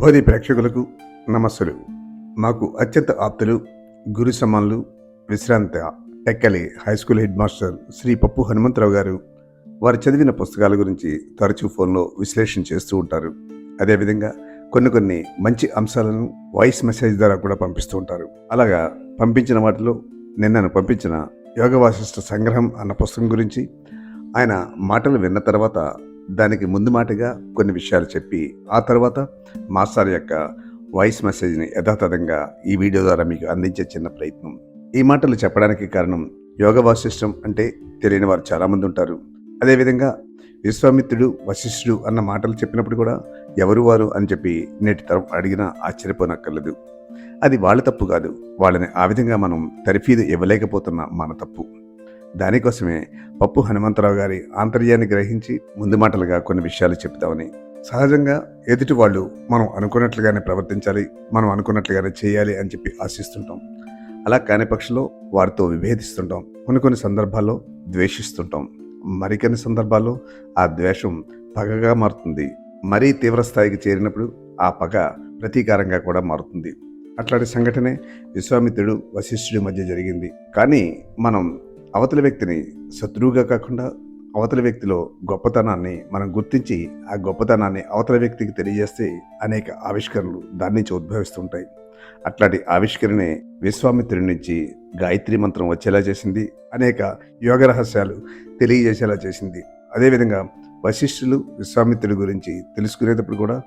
బోధి ప్రేక్షకులకు నమస్సులు. మాకు అత్యంత ఆప్తులు గురు సమానులు విశ్రాంత Tekkali high school head master Shri Pappu Hanumantharao garu వారు చదివిన పుస్తకాల గురించి తరచూ ఫోన్లో విశ్లేషణ చేస్తూ ఉంటారు. అదేవిధంగా కొన్ని కొన్ని మంచి అంశాలను వాయిస్ మెసేజ్ ద్వారా కూడా పంపిస్తూ ఉంటారు. అలాగా పంపించిన వాటిలో నిన్నను పంపించిన యోగ వాసిష్ట సంగ్రహం అన్న పుస్తకం గురించి ఆయన మాటలు విన్న తర్వాత దానికి ముందు మాటగా కొన్ని విషయాలు చెప్పి ఆ తర్వాత మాస్టర్ యొక్క వాయిస్ మెసేజ్ని యథాతథంగా ఈ వీడియో ద్వారా మీకు అందించే చిన్న ప్రయత్నం. ఈ మాటలు చెప్పడానికి కారణం యోగ వాసిష్టం అంటే తెలియని వారు చాలామంది ఉంటారు. అదేవిధంగా విశ్వామిత్రుడు వశిష్ఠుడు అన్న మాటలు చెప్పినప్పుడు కూడా ఎవరు వారు అని చెప్పి నేటి తరం అడిగినా ఆశ్చర్యపోనక్కర్లేదు. అది వాళ్ళ తప్పు కాదు. వాళ్ళని ఆ విధంగా మనం తరిఫీదు ఇవ్వలేకపోతున్న మన తప్పు. దానికోసమే పప్పు హనుమంతరావు గారి ఆంతర్యాన్ని గ్రహించి ముందు మాటలుగా కొన్ని విషయాలు చెప్తామని సహజంగా ఎదుటి వాళ్ళు మనం అనుకున్నట్లుగానే ప్రవర్తించాలి మనం అనుకున్నట్లుగానే చేయాలి అని చెప్పి ఆశిస్తుంటాం. అలా కాని పక్షంలో వారితో విభేదిస్తుంటాం. కొన్ని కొన్ని సందర్భాల్లో ద్వేషిస్తుంటాం. మరికొన్ని సందర్భాల్లో ఆ ద్వేషం పగగా మారుతుంది. మరీ తీవ్ర స్థాయికి చేరినప్పుడు ఆ పగ ప్రతీకారంగా కూడా మారుతుంది. అట్లాంటి సంఘటనే విశ్వామిత్రుడు వశిష్ఠుడి మధ్య జరిగింది. కానీ మనం అవతల వ్యక్తిని శత్రువుగా కాకుండా అవతలి వ్యక్తిలో గొప్పతనాన్ని మనం గుర్తించి ఆ గొప్పతనాన్ని అవతల వ్యక్తికి తెలియజేస్తే అనేక ఆవిష్కరణలు దాని నుంచి ఉద్భవిస్తుంటాయి. అట్లాంటి ఆవిష్కరణే విశ్వామిత్రుడి నుంచి గాయత్రి మంత్రం వచ్చేలా చేసింది. అనేక యోగ రహస్యాలు తెలియజేసేలా చేసింది. అదేవిధంగా వశిష్ఠులు విశ్వామిత్రుడి గురించి తెలుసుకునేటప్పుడు కూడా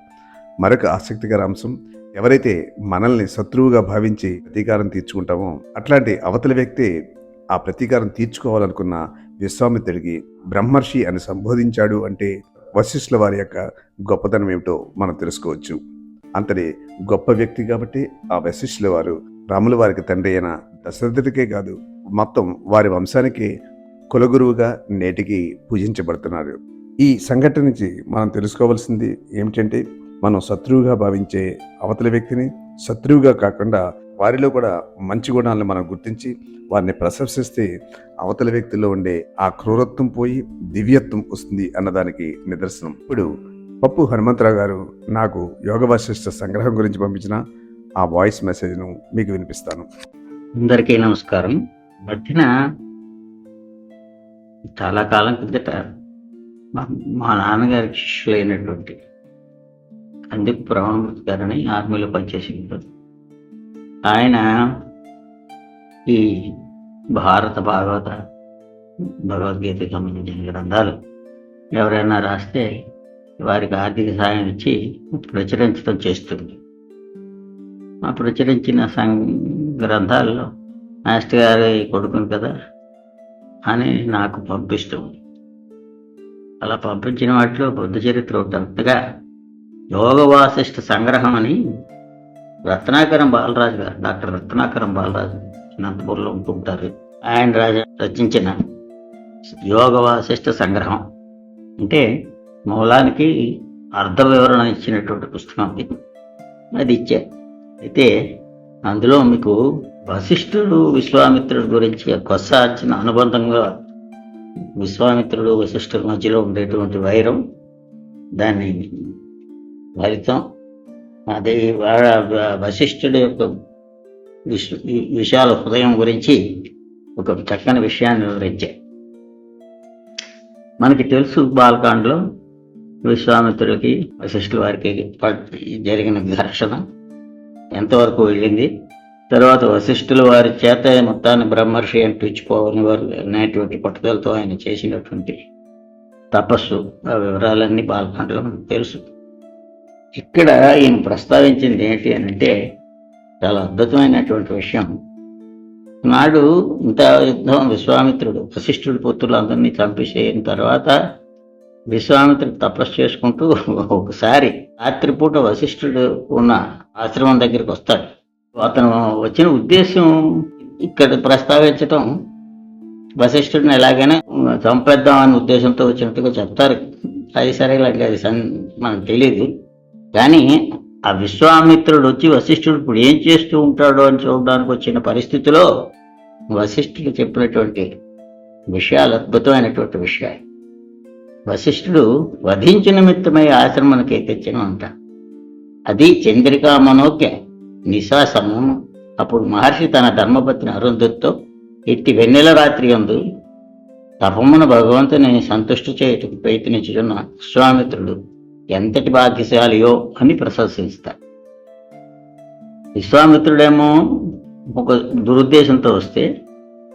మరొక ఆసక్తికర అంశం ఎవరైతే మనల్ని శత్రువుగా భావించి ప్రతీకారం తీర్చుకుంటామో అట్లాంటి అవతల వ్యక్తి ఆ ప్రతీకారం తీర్చుకోవాలనుకున్న విశ్వామిత్రుడికి బ్రహ్మర్షి అని సంబోధించాడు అంటే వశిష్ఠుల వారి యొక్క గొప్పతనం ఏమిటో మనం తెలుసుకోవచ్చు. అంతటి గొప్ప వ్యక్తి కాబట్టి ఆ వశిష్ఠుల వారు రాముల వారికి తండ్రి అయిన దశరథుడికే కాదు మొత్తం వారి వంశానికి కులగురువుగా నేటికి పూజించబడుతున్నారు. ఈ సంఘటన నుంచి మనం తెలుసుకోవాల్సింది ఏమిటంటే మనం శత్రువుగా భావించే అవతల వ్యక్తిని శత్రువుగా కాకుండా వారిలో కూడా మంచి గుణాలను మనం గుర్తించి వారిని ప్రశంసిస్తే అవతల వ్యక్తిలో ఉండే ఆ క్రూరత్వం పోయి దివ్యత్వం వస్తుంది అన్నదానికి నిదర్శనం. ఇప్పుడు పప్పు హనుమంతరావు గారు నాకు యోగ వశిష్ట సంగ్రహం గురించి పంపించిన ఆ వాయిస్ మెసేజ్ను మీకు వినిపిస్తాను. అందరికీ నమస్కారం. మధ్యన చాలా కాలం కిందట మా నాన్నగారి శిష్యులైనటువంటి కందిపు బ్రహ్మమూర్తి గారని ఆర్మీలో పనిచేసేవారు. ఆయన ఈ భారత భాగవత భగవద్గీతకి సంబంధించిన గ్రంథాలు ఎవరైనా రాస్తే వారికి ఆర్థిక సాయం ఇచ్చి ప్రచురించడం చేస్తుంది. ఆ ప్రచురించిన సం గ్రంథాల్లో మాస్టర్ గారి కొడుకుని కదా అని నాకు పంపిస్తూ అలా పంపించిన వాటిలో బుద్ధ చరిత్ర ఒకటి అంతగా యోగ వాసిష్ఠ సంగ్రహం అని రత్నాకరం బాలరాజు గారు డాక్టర్ రత్నాకరం బాలరాజు అనంతపూర్లో ఉంటుంటారు. ఆయన రాజు రచించిన యోగ వాసిష్ట సంగ్రహం. అంటే మూలానికి అర్థ వివరణ ఇచ్చినటువంటి పుస్తకం అది. అది ఇచ్చా. అయితే అందులో మీకు వశిష్ఠుడు విశ్వామిత్రుడు గురించి కొసార్చిన అనుబంధంగా విశ్వామిత్రుడు వశిష్ఠుడి మధ్యలో ఉండేటువంటి వైరం దాన్ని ఫలితం అదే వశిష్ఠుడు యొక్క విశ్ విశాల హృదయం గురించి ఒక చక్కని విషయాన్ని వివరించారు మనకి తెలుసు బాలకాండలో విశ్వామిత్రుడికి వశిష్ఠుల వారికి ప- జరిగిన ఘర్షణ ఎంతవరకు వెళ్ళింది? తర్వాత వశిష్ఠుల వారి చేత మొత్తాన్ని బ్రహ్మర్షి అని ఇచ్చిపోవని వారు అనేటువంటి పట్టుదలతో ఆయన చేసినటువంటి తపస్సు ఆ వివరాలన్నీ బాలకాండలో మనకు తెలుసు. ఇక్కడ ఈయన ప్రస్తావించింది ఏంటి అని అంటే చాలా అద్భుతమైనటువంటి విషయం. నాడు ఇంత యుద్ధం విశ్వామిత్రుడు వశిష్ఠుడి పుత్రులు అందరినీ చంపేసేయిన తర్వాత విశ్వామిత్రుడు తపస్సు చేసుకుంటూ ఒకసారి రాత్రిపూట వశిష్ఠుడు ఉన్న ఆశ్రమం దగ్గరికి వస్తాడు. అతను వచ్చిన ఉద్దేశం ఇక్కడ ప్రస్తావించటం వశిష్ఠుడిని ఎలాగైనా చంపేద్దాం అనే ఉద్దేశంతో వచ్చినట్టుగా చెప్తారు. అది సరే అది సన్- మనకు తెలియదు కానీ ఆ విశ్వామిత్రుడు వచ్చి వశిష్ఠుడు ఇప్పుడు ఏం చేస్తూ ఉంటాడో అని చూడడానికి వచ్చిన పరిస్థితిలో వశిష్ఠుడు చెప్పినటువంటి విషయాలు అద్భుతమైనటువంటి విషయాలు. వశిష్ఠుడు వధించు నిమిత్తమై ఆశ్రమానికి తెచ్చిన అంట. అది చంద్రికా మనోజ్ఞ నిశాసము అప్పుడు మహర్షి తన ధర్మపత్ని అరుంధతితో ఇట్టి వెన్నెల రాత్రి అందు తపమున భగవంతుని సంతుష్టి చేయుటకు ప్రయత్నించుకున్న విశ్వామిత్రుడు ఎంతటి భాగ్యశాలియో అని ప్రశంసిస్తాడు విశ్వామిత్రుడేమో ఒక దురుద్దేశంతో వస్తే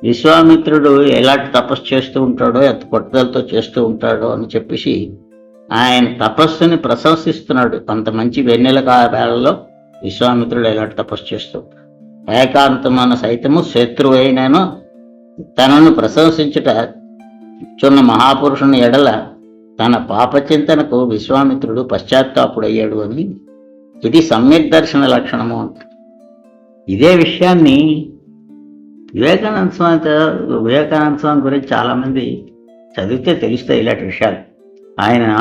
విశ్వామిత్రుడు ఎలాంటి తపస్సు చేస్తూ ఉంటాడో ఎంత పట్టుదలతో చేస్తూ ఉంటాడో అని చెప్పేసి ఆయన తపస్సుని ప్రశంసిస్తున్నాడు. అంత మంచి వెన్నెల వేళలో విశ్వామిత్రుడు ఎలాంటి తపస్సు చేస్తూ ఏకాంతమైన సైతము శత్రువైనను తనను ప్రశంసించుట చున్న మహాపురుషుని ఎడల తన పాపచింతనకు విశ్వామిత్రుడు పశ్చాత్తాపుడయ్యాడు అని. ఇది సమ్యక్ దర్శన లక్షణము అంట. ఇదే విషయాన్ని వివేకానంద స్వామి వివేకానంద స్వామి గురించి చాలామంది చదివితే తెలుస్తాయి ఇలాంటి విషయాలు. ఆయన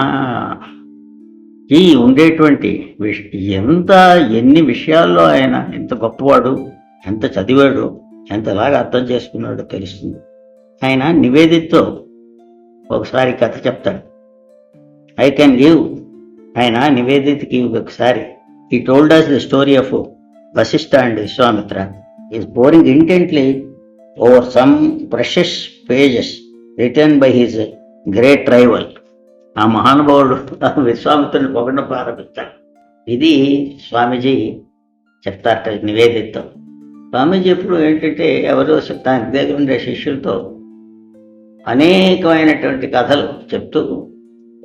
ఈ ఉండేటువంటి విష ఎంత ఎన్ని విషయాల్లో ఆయన ఎంత గొప్పవాడు ఎంత చదివాడు ఎంతలాగా అర్థం చేసుకున్నాడో తెలుస్తుంది. ఆయన నివేదితతో ఒకసారి కథ చెప్తాడు. ఐ కెన్ లీవ్ ఆయన నివేదితకి ఒకసారి. He told us the story of Vasishtha and Vishwamitra is boring intently over some precious pages return by his great rival ఆ మహానుభావుడు విశ్వామిత్రుని పొగడం ప్రారంభిస్తాడు ఇది స్వామీజీ చెప్తారట నివేదితతో. స్వామీజీ ఎప్పుడు ఏంటంటే ఎవరో తన దగ్గర ఉండే శిష్యులతో అనేకమైనటువంటి కథలు చెప్తూ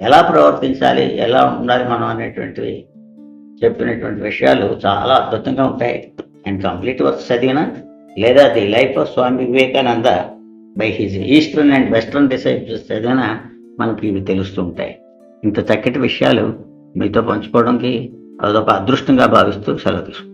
ఎలా ప్రవర్తించాలి ఎలా ఉండాలి మనం అనేటువంటివి చెప్పినటువంటి విషయాలు చాలా అద్భుతంగా ఉంటాయి. అండ్ కంప్లీట్ వర్క్స్ చదివినా లేదా the life of Swami Vivekananda by his eastern and western disciples చదివినా మనకి ఇవి తెలుస్తూ ఉంటాయి. ఇంత చక్కటి విషయాలు మీతో పంచుకోవడానికి అదొక అదృష్టంగా భావిస్తూ సెలవు తీసుకుంటాను